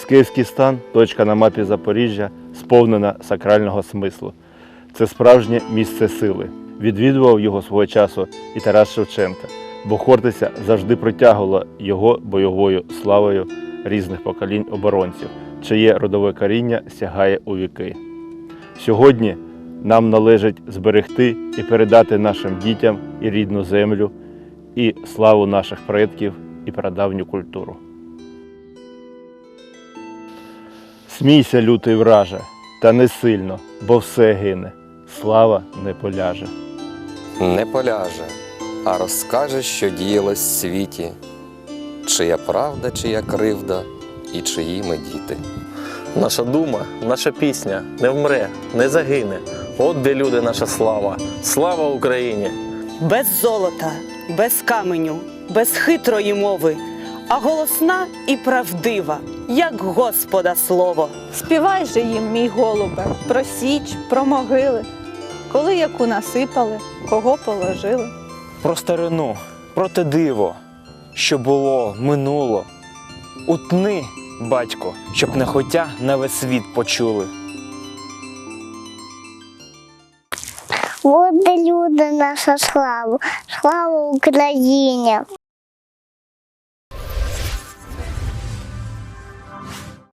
Скіфський стан точка на мапі Запоріжжя, сповнена сакрального смислу. Це справжнє місце сили. Відвідував його свого часу і Тарас Шевченка, бо Хортиця завжди притягувала його бойовою славою різних поколінь оборонців, чиє родове коріння сягає у віки. Сьогодні нам належить зберегти і передати нашим дітям і рідну землю, і славу наших предків, і прадавню культуру. Смійся, лютий враже, та не сильно, бо все гине, слава не поляже. Не поляже, а розкаже, що діялось в світі, чия правда, чия кривда, і чиї ми діти. Наша дума, наша пісня не вмре, не загине. От де люди, наша слава. Слава Україні! без золота, без каменю, без хитрої мови, а голосна і правдива, як Господа слово. Співай же їм, мій голубе, про січ, про могили, коли яку насипали, кого положили. про старину, про те диво, що було, минуло. Утни, батько, щоб не хотя на весь світ почули. От де люди наша слава, слава Україні!